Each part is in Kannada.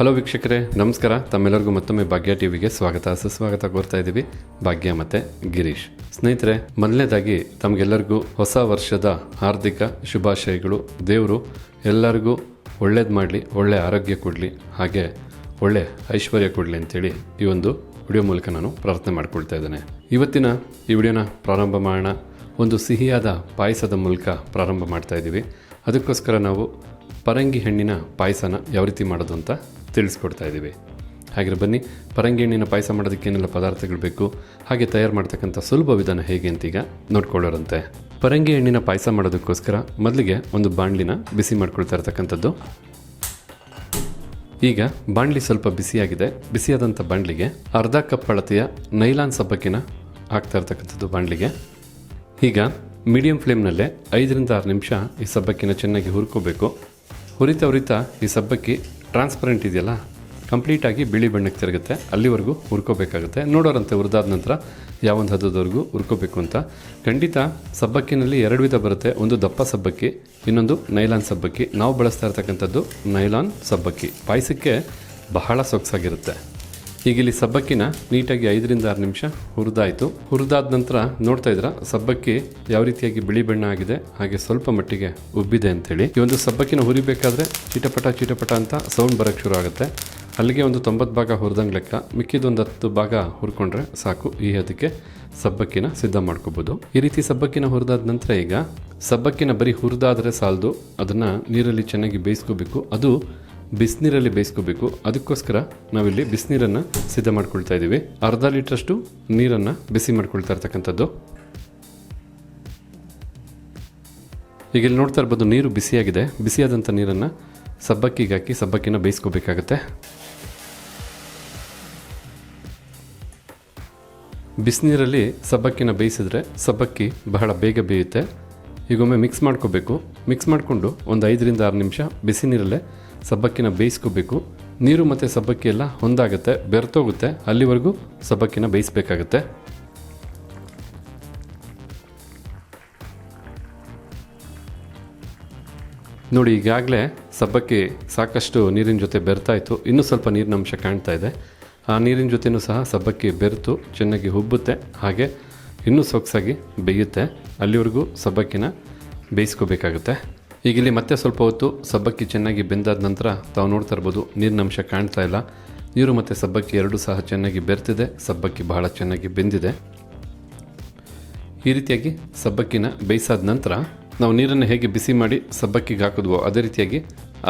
ಹಲೋ ವೀಕ್ಷಕರೇ, ನಮಸ್ಕಾರ. ತಮ್ಮೆಲ್ಲರಿಗೂ ಮತ್ತೊಮ್ಮೆ ಭಾಗ್ಯ ಟಿವಿಗೆ ಸ್ವಾಗತ. ಸುಸ್ವಾಗತ ಕೋರ್ತಾ ಇದ್ದೀವಿ. ಭಾಗ್ಯ ಮತ್ತೆ ಗಿರೀಶ್. ಸ್ನೇಹಿತರೆ, ಮೊದಲನೇದಾಗಿ ತಮಗೆಲ್ಲರಿಗೂ ಹೊಸ ವರ್ಷದ ಹಾರ್ದಿಕ ಶುಭಾಶಯಗಳು. ದೇವರು ಎಲ್ಲರಿಗೂ ಒಳ್ಳೇದು ಮಾಡಲಿ, ಒಳ್ಳೆ ಆರೋಗ್ಯ ಕೊಡಲಿ, ಹಾಗೆ ಒಳ್ಳೆ ಐಶ್ವರ್ಯ ಕೊಡಲಿ ಅಂತೇಳಿ ಈ ಒಂದು ವಿಡಿಯೋ ಮೂಲಕ ನಾನು ಪ್ರಾರ್ಥನೆ ಮಾಡಿಕೊಳ್ತಾ ಇದ್ದೇನೆ. ಇವತ್ತಿನ ಈ ವಿಡಿಯೋನ ಪ್ರಾರಂಭ ಮಾಡೋಣ. ಒಂದು ಸಿಹಿಯಾದ ಪಾಯಸದ ಮೂಲಕ ಪ್ರಾರಂಭ ಮಾಡ್ತಾ ಇದ್ದೀವಿ. ಅದಕ್ಕೋಸ್ಕರ ನಾವು ಪರಂಗಿ ಹಣ್ಣಿನ ಪಾಯಸನ ಯಾವ ರೀತಿ ಮಾಡೋದು ಅಂತ ತಿಳಿಸ್ಕೊಡ್ತಾ ಇದ್ದೀವಿ. ಹಾಗೆ ಬನ್ನಿ, ಪರಂಗಿ ಹಣ್ಣಿನ ಪಾಯಸ ಮಾಡೋದಕ್ಕೆ ಏನೆಲ್ಲ ಪದಾರ್ಥಗಳು ಬೇಕು, ಹಾಗೆ ತಯಾರು ಮಾಡ್ತಕ್ಕಂಥ ಸುಲಭ ವಿಧಾನ ಹೇಗೆ ಅಂತೀಗ ನೋಡ್ಕೊಳ್ಳೋರಂತೆ. ಪರಂಗಿ ಹಣ್ಣಿನ ಪಾಯಸ ಮಾಡೋದಕ್ಕೋಸ್ಕರ ಮೊದಲಿಗೆ ಒಂದು ಬಾಣಲಿನ ಬಿಸಿ ಮಾಡ್ಕೊಳ್ತಾ ಇರ್ತಕ್ಕಂಥದ್ದು. ಈಗ ಬಾಣಲಿ ಸ್ವಲ್ಪ ಬಿಸಿಯಾಗಿದೆ. ಬಿಸಿಯಾದಂಥ ಬಾಣಲಿಗೆ ಅರ್ಧ ಕಪ್ ಅಳತೆಯ ನೈಲಾನ್ ಸಬ್ಬಕ್ಕಿನ ಹಾಕ್ತಾ ಇರ್ತಕ್ಕಂಥದ್ದು ಬಾಣಲಿಗೆ. ಈಗ ಮೀಡಿಯಂ ಫ್ಲೇಮ್ನಲ್ಲೇ ಐದರಿಂದ ಆರು ನಿಮಿಷ ಈ ಸಬ್ಬಕ್ಕಿನ ಚೆನ್ನಾಗಿ ಹುರ್ಕೋಬೇಕು. ಹುರಿತಾ ಹುರಿತಾ ಈ ಸಬ್ಬಕ್ಕಿ ಟ್ರಾನ್ಸ್ಪರೆಂಟ್ ಇದೆಯಲ್ಲ ಕಂಪ್ಲೀಟಾಗಿ ಬಿಳಿ ಬಣ್ಣಕ್ಕೆ ತಿರುಗುತ್ತೆ, ಅಲ್ಲಿವರೆಗೂ ಹುರ್ಕೋಬೇಕಾಗುತ್ತೆ. ನೋಡೋರಂತೆ ಹುರಿದಾದ ನಂತರ ಯಾವೊಂದು ಹದದವರೆಗೂ ಹುರ್ಕೋಬೇಕು ಅಂತ. ಖಂಡಿತ ಸಬ್ಬಕ್ಕಿನಲ್ಲಿ ಎರಡು ವಿಧ ಬರುತ್ತೆ. ಒಂದು ದಪ್ಪ ಸಬ್ಬಕ್ಕಿ, ಇನ್ನೊಂದು ನೈಲಾನ್ ಸಬ್ಬಕ್ಕಿ. ನಾವು ಬಳಸ್ತಾ ಇರ್ತಕ್ಕಂಥದ್ದು ನೈಲಾನ್ ಸಬ್ಬಕ್ಕಿ. ಪಾಯಸಕ್ಕೆ ಬಹಳ ಸೊಗಸಾಗಿರುತ್ತೆ. ಈಗ ಇಲ್ಲಿ ಸಬ್ಬಕ್ಕಿನ ನೀಟಾಗಿ ಐದರಿಂದ ಆರು ನಿಮಿಷ ಹುರಿದಾಯಿತು. ಹುರಿದಾದ ನಂತರ ನೋಡ್ತಾ ಇದ್ರ ಸಬ್ಬಕ್ಕಿ ಯಾವ ರೀತಿಯಾಗಿ ಬಿಳಿ ಬಣ್ಣ ಆಗಿದೆ, ಹಾಗೆ ಸ್ವಲ್ಪ ಮಟ್ಟಿಗೆ ಉಬ್ಬಿದೆ ಅಂತೇಳಿ. ಈ ಒಂದು ಸಬ್ಬಕ್ಕಿನ ಹುರಿಬೇಕಾದ್ರೆ ಚಿಟಪಟ ಚಿಟಪಟ ಅಂತ ಸೌಂಡ್ ಬರೋಕ್ಕೆ ಶುರು ಆಗುತ್ತೆ. ಅಲ್ಲಿಗೆ ಒಂದು ತೊಂಬತ್ತು ಭಾಗ ಹುರಿದಂಗೆ ಲೆಕ್ಕ, ಮಿಕ್ಕಿದೊಂದು ಹತ್ತು ಭಾಗ ಹುರ್ಕೊಂಡ್ರೆ ಸಾಕು. ಈ ಅದಕ್ಕೆ ಸಬ್ಬಕ್ಕಿನ ಸಿದ್ಧ ಮಾಡ್ಕೋಬೋದು. ಈ ರೀತಿ ಸಬ್ಬಕ್ಕಿನ ಹುರಿದಾದ ನಂತರ ಈಗ ಸಬ್ಬಕ್ಕಿನ ಬರೀ ಹುರಿದಾದರೆ ಸಾಲದು, ಅದನ್ನು ನೀರಲ್ಲಿ ಚೆನ್ನಾಗಿ ಬೇಯಿಸ್ಕೋಬೇಕು. ಅದು ಬಿಸಿನೀರಲ್ಲಿ ಬೇಯಿಸ್ಕೋಬೇಕು. ಅದಕ್ಕೋಸ್ಕರ ನಾವಿಲ್ಲಿ ಬಿಸಿನೀರನ್ನು ಸಿದ್ಧ ಮಾಡ್ಕೊಳ್ತಾ ಇದ್ದೀವಿ. ಅರ್ಧ ಲೀಟ್ರಷ್ಟು ನೀರನ್ನು ಬಿಸಿ ಮಾಡ್ಕೊಳ್ತಾ ಇರ್ತಕ್ಕಂಥದ್ದು. ಈಗ ಇಲ್ಲಿ ನೋಡ್ತಾ ಇರ್ಬೋದು ನೀರು ಬಿಸಿಯಾಗಿದೆ. ಬಿಸಿಯಾದಂಥ ನೀರನ್ನು ಸಬ್ಬಕ್ಕಿಗೆ ಹಾಕಿ ಸಬ್ಬಕ್ಕಿನ ಬೇಯಿಸ್ಕೋಬೇಕಾಗತ್ತೆ. ಬಿಸಿನೀರಲ್ಲಿ ಸಬ್ಬಕ್ಕಿನ ಬೇಯಿಸಿದ್ರೆ ಸಬ್ಬಕ್ಕಿ ಬಹಳ ಬೇಗ ಬೇಯುತ್ತೆ. ಈಗೊಮ್ಮೆ ಮಿಕ್ಸ್ ಮಾಡ್ಕೋಬೇಕು. ಮಿಕ್ಸ್ ಮಾಡಿಕೊಂಡು ಒಂದು ಐದರಿಂದ ಆರು ನಿಮಿಷ ಬಿಸಿ ನೀರಲ್ಲೇ ಸಬ್ಬಕ್ಕಿನ ಬೇಯಿಸ್ಕೋಬೇಕು. ನೀರು ಮತ್ತು ಸಬ್ಬಕ್ಕಿ ಎಲ್ಲ ಹೊಂದಾಗುತ್ತೆ ಬೆರ್ತೋಗುತ್ತೆ ಅಲ್ಲಿವರೆಗೂ ಸಬ್ಬಕ್ಕಿನ ಬೇಯಿಸ್ಬೇಕಾಗುತ್ತೆ. ನೋಡಿ, ಈಗಾಗಲೇ ಸಬ್ಬಕ್ಕಿ ಸಾಕಷ್ಟು ನೀರಿನ ಜೊತೆ ಬೆರ್ತಾಯಿತು ಇನ್ನೂ ಸ್ವಲ್ಪ ನೀರಿನ ಅಂಶ ಕಾಣ್ತಾ ಇದೆ. ಆ ನೀರಿನ ಜೊತೆಯೂ ಸಹ ಸಬ್ಬಕ್ಕಿ ಬೆರೆತು ಚೆನ್ನಾಗಿ ಹುಬ್ಬುತ್ತೆ. ಹಾಗೆ ಇನ್ನೂ ಸೊಗಸಾಗಿ ಬೇಯುತ್ತೆ. ಅಲ್ಲಿವರೆಗೂ ಸಬ್ಬಕ್ಕಿನ ಬೇಯಿಸ್ಕೋಬೇಕಾಗುತ್ತೆ. ಈಗ ಇಲ್ಲಿ ಮತ್ತೆ ಸ್ವಲ್ಪ ಹೊತ್ತು ಸಬ್ಬಕ್ಕಿ ಚೆನ್ನಾಗಿ ಬೆಂದಾದ ನಂತರ ತಾವು ನೋಡ್ತಾ ಇರ್ಬೋದು, ನೀರಿನ ಅಂಶ ಕಾಣ್ತಾ ಇಲ್ಲ. ನೀರು ಮತ್ತು ಸಬ್ಬಕ್ಕಿ ಎರಡೂ ಸಹ ಚೆನ್ನಾಗಿ ಬೆರ್ತಿದೆ, ಸಬ್ಬಕ್ಕಿ ಬಹಳ ಚೆನ್ನಾಗಿ ಬೆಂದಿದೆ. ಈ ರೀತಿಯಾಗಿ ಸಬ್ಬಕ್ಕಿನ ಬೇಯಿಸಾದ ನಂತರ ನಾವು ನೀರನ್ನು ಹೇಗೆ ಬಿಸಿ ಮಾಡಿ ಸಬ್ಬಕ್ಕಿಗೆ ಹಾಕಿದ್ವೋ, ಅದೇ ರೀತಿಯಾಗಿ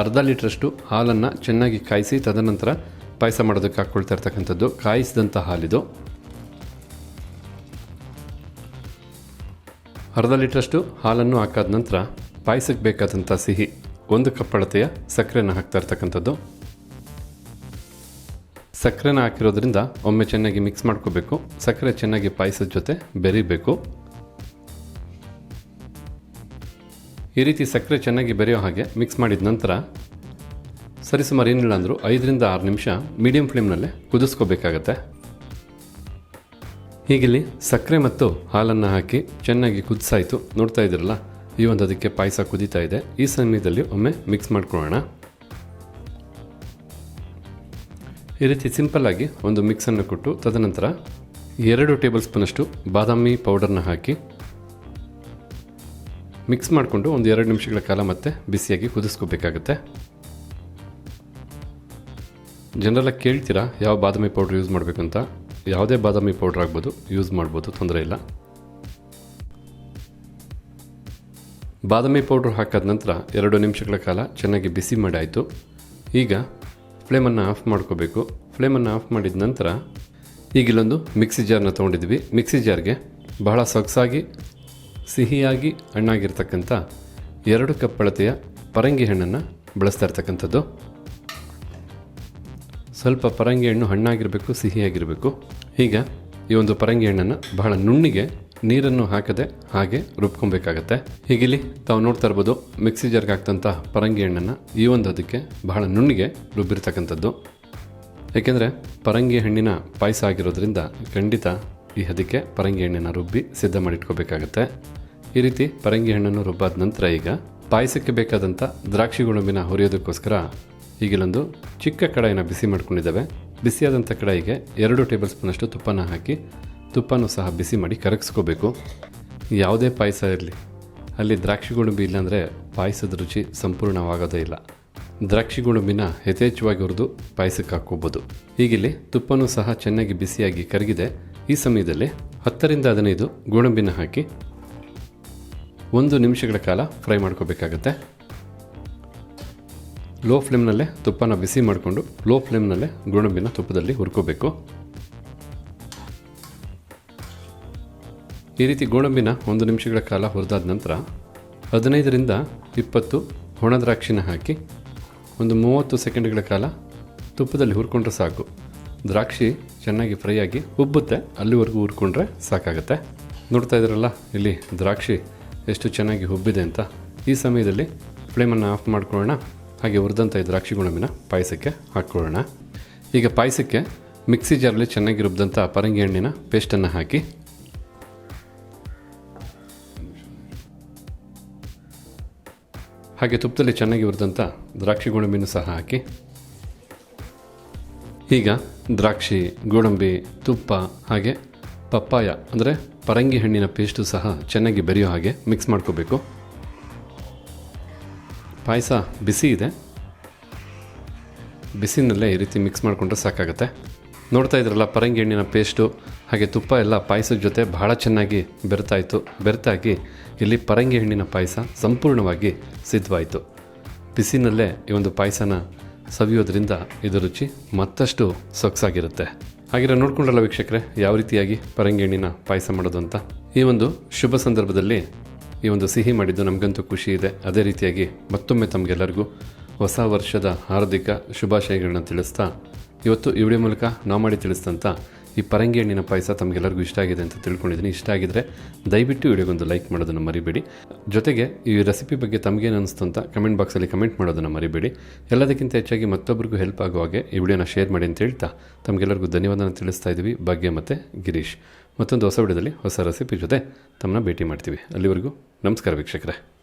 ಅರ್ಧ ಲೀಟ್ರಷ್ಟು ಹಾಲನ್ನು ಚೆನ್ನಾಗಿ ಕಾಯಿಸಿ ತದನಂತರ ಪಾಯಸ ಮಾಡೋದಕ್ಕೆ ಹಾಕ್ಕೊಳ್ತಾ ಇರ್ತಕ್ಕಂಥದ್ದು. ಕಾಯಿಸಿದಂಥ ಹಾಲಿದು ಅರ್ಧ ಲೀಟ್ರಷ್ಟು ಹಾಲನ್ನು ಹಾಕಾದ ನಂತರ ಪಾಯಸಕ್ಕೆ ಬೇಕಾದಂಥ ಸಿಹಿ ಒಂದು ಕಪ್ ಅಳತೆಯ ಸಕ್ಕರೆನ ಹಾಕ್ತಾ ಇರ್ತಕ್ಕಂಥದ್ದು ಸಕ್ಕರೆನ ಹಾಕಿರೋದ್ರಿಂದ ಒಮ್ಮೆ ಚೆನ್ನಾಗಿ ಮಿಕ್ಸ್ ಮಾಡ್ಕೋಬೇಕು. ಸಕ್ಕರೆ ಚೆನ್ನಾಗಿ ಪಾಯಸದ ಜೊತೆ ಬೆರಿಬೇಕು. ಈ ರೀತಿ ಸಕ್ಕರೆ ಚೆನ್ನಾಗಿ ಬೆರೆಯೋ ಹಾಗೆ ಮಿಕ್ಸ್ ಮಾಡಿದ ನಂತರ ಸರಿಸುಮಾರು ಏನಿಲ್ಲ ಅಂದರೂ ಐದರಿಂದ ಆರು ನಿಮಿಷ ಮೀಡಿಯಂ ಫ್ಲೇಮ್ನಲ್ಲೇ ಕುದಿಸ್ಕೋಬೇಕಾಗತ್ತೆ. ಹೀಗಿಲ್ಲಿ ಸಕ್ಕರೆ ಮತ್ತು ಹಾಲನ್ನು ಹಾಕಿ ಚೆನ್ನಾಗಿ ಕುದಿಸಾಯಿತು. ನೋಡ್ತಾ ಇದ್ದೀರಲ್ಲ? ಈ ಒಂದು ಅದಕ್ಕೆ ಪಾಯಸ ಕುದೀತಾ ಇದೆ. ಈ ಸಮಯದಲ್ಲಿ ಒಮ್ಮೆ ಮಿಕ್ಸ್ ಮಾಡ್ಕೊಳ್ಳೋಣ. ಈ ರೀತಿ ಸಿಂಪಲ್ಲಾಗಿ ಒಂದು ಮಿಕ್ಸನ್ನು ಕೊಟ್ಟು ತದನಂತರ ಎರಡು ಟೇಬಲ್ ಸ್ಪೂನಷ್ಟು ಬಾದಾಮಿ ಪೌಡರ್ನ ಹಾಕಿ ಮಿಕ್ಸ್ ಮಾಡಿಕೊಂಡು ಒಂದು ಎರಡು ನಿಮಿಷಗಳ ಕಾಲ ಮತ್ತೆ ಬಿಸಿಯಾಗಿ ಕುದಿಸ್ಕೋಬೇಕಾಗತ್ತೆ. ಜನರೆಲ್ಲ ಕೇಳ್ತೀರಾ, ಯಾವ ಬಾದಾಮಿ ಪೌಡ್ರ್ ಯೂಸ್ ಮಾಡಬೇಕು ಅಂತ ಯಾವುದೇ ಬಾದಾಮಿ ಪೌಡ್ರ್ ಆಗ್ಬೋದು ಯೂಸ್ ಮಾಡ್ಬೋದು, ತೊಂದರೆ ಇಲ್ಲ. ಬಾದಾಮಿ ಪೌಡ್ರ್ ಹಾಕಾದ ನಂತರ ಎರಡು ನಿಮಿಷಗಳ ಕಾಲ ಚೆನ್ನಾಗಿ ಬಿಸಿ ಮಾಡಿ ಆಯಿತು. ಈಗ ಫ್ಲೇಮನ್ನು ಆಫ್ ಮಾಡ್ಕೋಬೇಕು. ಫ್ಲೇಮನ್ನು ಆಫ್ ಮಾಡಿದ ನಂತರ ಈಗ ಇಲ್ಲೊಂದು ಮಿಕ್ಸಿ ಜಾರ್ನ ತೊಗೊಂಡಿದ್ವಿ. ಮಿಕ್ಸಿ ಜಾರ್ಗೆ ಬಹಳ ಸೊಗಸಾಗಿ, ಸಿಹಿಯಾಗಿ ಹಣ್ಣಾಗಿರ್ತಕ್ಕಂಥ ಎರಡು ಕಪ್ ಅಳತೆಯ ಪರಂಗಿ ಹಣ್ಣನ್ನು ಬಳಸ್ತಾ ಇರ್ತಕ್ಕಂಥದ್ದು. ಸ್ವಲ್ಪ ಪರಂಗಿ ಹಣ್ಣು ಹಣ್ಣಾಗಿರಬೇಕು, ಸಿಹಿಯಾಗಿರಬೇಕು. ಈಗ ಈ ಒಂದು ಪರಂಗಿ ಹಣ್ಣನ್ನು ಬಹಳ ನುಣ್ಣಿಗೆ ನೀರನ್ನು ಹಾಕದೆ ಹಾಗೆ ರುಬ್ಕೊಬೇಕಾಗತ್ತೆ. ಹೀಗಿಲ್ಲಿ ತಾವು ನೋಡ್ತಾ ಇರ್ಬೋದು, ಮಿಕ್ಸಿ ಜಾರ್ಗೆ ಹಾಕ್ತಂಥ ಪರಂಗಿ ಹಣ್ಣನ್ನು ಈ ಒಂದು ಅದಕ್ಕೆ ಬಹಳ ನುಣ್ಣಿಗೆ ರುಬ್ಬಿರ್ತಕ್ಕಂಥದ್ದು. ಏಕೆಂದರೆ ಪರಂಗಿ ಹಣ್ಣಿನ ಪಾಯಸ ಆಗಿರೋದ್ರಿಂದ ಖಂಡಿತ ಈ ಹದಕ್ಕೆ ಪರಂಗಿ ಹಣ್ಣನ್ನು ರುಬ್ಬಿ ಸಿದ್ಧ ಮಾಡಿಟ್ಕೋಬೇಕಾಗತ್ತೆ. ಈ ರೀತಿ ಪರಂಗಿ ಹಣ್ಣನ್ನು ರುಬ್ಬಾದ ನಂತರ ಈಗ ಪಾಯಸಕ್ಕೆ ಬೇಕಾದಂಥ ದ್ರಾಕ್ಷಿ ಗೋಡಂಬಿನ ಹುರಿಯೋದಕ್ಕೋಸ್ಕರ ಈಗಿಲ್ಲೊಂದು ಚಿಕ್ಕ ಕಡಾಯಿನ ಬಿಸಿ ಮಾಡ್ಕೊಂಡಿದ್ದಾವೆ. ಬಿಸಿಯಾದಂಥ ಕಡಾಯಿಗೆ ಎರಡು ಟೇಬಲ್ ಸ್ಪೂನಷ್ಟು ತುಪ್ಪನ ಹಾಕಿ ತುಪ್ಪನೂ ಸಹ ಬಿಸಿ ಮಾಡಿ ಕರಗಿಸ್ಕೋಬೇಕು. ಯಾವುದೇ ಪಾಯಸ ಇರಲಿ. ಅಲ್ಲಿ ದ್ರಾಕ್ಷಿ ಗೋಡಂಬಿ ಇಲ್ಲಾಂದರೆ ಪಾಯಸದ ರುಚಿ ಸಂಪೂರ್ಣವಾಗೋದೇ ಇಲ್ಲ. ದ್ರಾಕ್ಷಿ ಗೋಡಂಬಿನ ಯಥೇಚ್ಛವಾಗಿ ಹುರಿದು ಪಾಯಸಕ್ಕೆ ಹಾಕ್ಕೋಬೋದು. ಹೀಗಿಲ್ಲಿ ತುಪ್ಪನೂ ಸಹ ಚೆನ್ನಾಗಿ ಬಿಸಿಯಾಗಿ ಕರಗಿದೆ. ಈ ಸಮಯದಲ್ಲಿ ಹತ್ತರಿಂದ ಹದಿನೈದು ಗೋಡಂಬಿನ ಹಾಕಿ ಒಂದು ನಿಮಿಷಗಳ ಕಾಲ ಫ್ರೈ ಮಾಡ್ಕೋಬೇಕಾಗತ್ತೆ. ಲೋ ಫ್ಲೇಮ್ನಲ್ಲೇ ತುಪ್ಪನ ಬಿಸಿ ಮಾಡಿಕೊಂಡು ಲೋ ಫ್ಲೇಮ್ನಲ್ಲೇ ಗೋಡಂಬಿನ ತುಪ್ಪದಲ್ಲಿ ಹುರ್ಕೋಬೇಕು. ಈ ರೀತಿ ಗೋಡಂಬಿನ ಒಂದು ನಿಮಿಷಗಳ ಕಾಲ ಹುರಿದಾದ ನಂತರ ಹದಿನೈದರಿಂದ ಇಪ್ಪತ್ತು ಒಣ ದ್ರಾಕ್ಷಿನ ಹಾಕಿ ಒಂದು ಮೂವತ್ತು ಸೆಕೆಂಡ್ಗಳ ಕಾಲ ತುಪ್ಪದಲ್ಲಿ ಹುರ್ಕೊಂಡ್ರೆ ಸಾಕು. ದ್ರಾಕ್ಷಿ ಚೆನ್ನಾಗಿ ಫ್ರೈ ಆಗಿ ಉಬ್ಬುತ್ತೆ, ಅಲ್ಲಿವರೆಗೂ ಹುರ್ಕೊಂಡ್ರೆ ಸಾಕಾಗುತ್ತೆ. ನೋಡ್ತಾ ಇದ್ರಲ್ಲ ಇಲ್ಲಿ ದ್ರಾಕ್ಷಿ ಎಷ್ಟು ಚೆನ್ನಾಗಿ ಹುಬ್ಬಿದೆ ಅಂತ. ಈ ಸಮಯದಲ್ಲಿ ಫ್ಲೇಮನ್ನು ಆಫ್ ಮಾಡ್ಕೊಳ್ಳೋಣ. ಹಾಗೆ ಹುರಿದಂಥ ಈ ದ್ರಾಕ್ಷಿ ಗುಣಮಿನ ಪಾಯಸಕ್ಕೆ ಹಾಕ್ಕೊಳ್ಳೋಣ. ಈಗ ಪಾಯಸಕ್ಕೆ ಮಿಕ್ಸಿ ಜಾರಲ್ಲಿ ಚೆನ್ನಾಗಿ ರುಬ್ಬಿದಂಥ ಪರಂಗಿ ಹಣ್ಣಿನ ಪೇಸ್ಟನ್ನು ಹಾಕಿ ಹಾಗೆ ತುಪ್ಪದಲ್ಲಿ ಚೆನ್ನಾಗಿ ಹುರಿದಂಥ ದ್ರಾಕ್ಷಿ ಗೋಡಂಬಿನೂ ಸಹ ಹಾಕಿ. ಈಗ ದ್ರಾಕ್ಷಿ, ಗೋಡಂಬಿ, ತುಪ್ಪ ಹಾಗೆ ಪಪ್ಪಾಯ, ಅಂದರೆ ಪರಂಗಿ ಹಣ್ಣಿನ ಪೇಸ್ಟು ಸಹ ಚೆನ್ನಾಗಿ ಬೆರೆಯೋ ಹಾಗೆ ಮಿಕ್ಸ್ ಮಾಡ್ಕೋಬೇಕು. ಪಾಯಸ ಬಿಸಿ ಇದೆ. ಬಿಸಿನಲ್ಲೇ ಈ ರೀತಿ ಮಿಕ್ಸ್ ಮಾಡಿಕೊಂಡ್ರೆ ಸಾಕಾಗುತ್ತೆ. ನೋಡ್ತಾ ಇದ್ರಲ್ಲ ಪರಂಗಿ ಹಣ್ಣಿನ ಪೇಸ್ಟು, ಹಾಗೆ ತುಪ್ಪ ಎಲ್ಲ ಪಾಯಸದ ಜೊತೆ ಬಹಳ ಚೆನ್ನಾಗಿ ಬೆರ್ತಾಯಿತು. ಬೆರ್ತಾಗಿ ಇಲ್ಲಿ ಪರಂಗಿ ಹಣ್ಣಿನ ಪಾಯಸ ಸಂಪೂರ್ಣವಾಗಿ ಸಿದ್ಧವಾಯಿತು. ಬಿಸಿನಲ್ಲೇ ಈ ಒಂದು ಪಾಯಸನ ಸವಿಯೋದ್ರಿಂದ ಇದು ರುಚಿ ಮತ್ತಷ್ಟು ಸೊಗಸಾಗಿರುತ್ತೆ. ಹಾಗೆ ನೋಡ್ಕೊಂಡ್ರಲ್ಲ ವೀಕ್ಷಕರೇ, ಯಾವ ರೀತಿಯಾಗಿ ಪರಂಗಿ ಹಣ್ಣಿನ ಪಾಯಸ ಮಾಡೋದು ಅಂತ? ಈ ಒಂದು ಶುಭ ಸಂದರ್ಭದಲ್ಲಿ ಈ ಒಂದು ಸಿಹಿ ಮಾಡಿದ್ದು ನಮಗಂತೂ ಖುಷಿ ಇದೆ. ಅದೇ ರೀತಿಯಾಗಿ ಮತ್ತೊಮ್ಮೆ ತಮಗೆಲ್ಲರಿಗೂ ಹೊಸ ವರ್ಷದ ಹಾರ್ದಿಕ ಶುಭಾಶಯಗಳನ್ನು ತಿಳಿಸ್ತಾ ಇವತ್ತು ಈ ವಿಡಿಯೋ ಮೂಲಕ ನಾವು ಮಾಡಿ ತಿಳಿಸಿದಂಥ ಈ ಪರಂಗಿ ಹಣ್ಣಿನ ಪಾಯಸ ತಮಗೆಲ್ಲರಿಗೂ ಇಷ್ಟ ಆಗಿದೆ ಅಂತ ತಿಳ್ಕೊಂಡಿದ್ದೀನಿ. ಇಷ್ಟ ಆಗಿದ್ರೆ ದಯವಿಟ್ಟು ವಿಡಿಯೋಗೊಂದು ಲೈಕ್ ಮಾಡೋದನ್ನು ಮರಿಬೇಡಿ. ಜೊತೆಗೆ ಈ ರೆಸಿಪಿ ಬಗ್ಗೆ ತಮಗೇನು ಅನಿಸ್ತು ಅಂತ ಕಮೆಂಟ್ ಬಾಕ್ಸಲ್ಲಿ ಕಮೆಂಟ್ ಮಾಡೋದನ್ನು ಮರಿಬೇಡಿ. ಎಲ್ಲದಕ್ಕಿಂತ ಹೆಚ್ಚಾಗಿ ಮತ್ತೊಬ್ಬರಿಗೂ ಹೆಲ್ಪ್ ಆಗೋ ಹಾಗೆ ಈ ವಿಡಿಯೋನ ಶೇರ್ ಮಾಡಿ ಅಂತ ಹೇಳ್ತಾ ತಮಗೆಲ್ಲರಿಗೂ ಧನ್ಯವಾದನ ತಿಳಿಸ್ತಾ ಇದ್ದೀವಿ ಭಾಗ್ಯ ಮತ್ತು ಗಿರೀಶ್. ಮತ್ತೊಂದು ಹೊಸ ವಿಡಿಯೋದಲ್ಲಿ ಹೊಸ ರೆಸಿಪಿ ಜೊತೆ ತಮ್ಮನ್ನ ಭೇಟಿ ಮಾಡ್ತೀವಿ. ಅಲ್ಲಿವರೆಗೂ ನಮಸ್ಕಾರ ವೀಕ್ಷಕರೇ.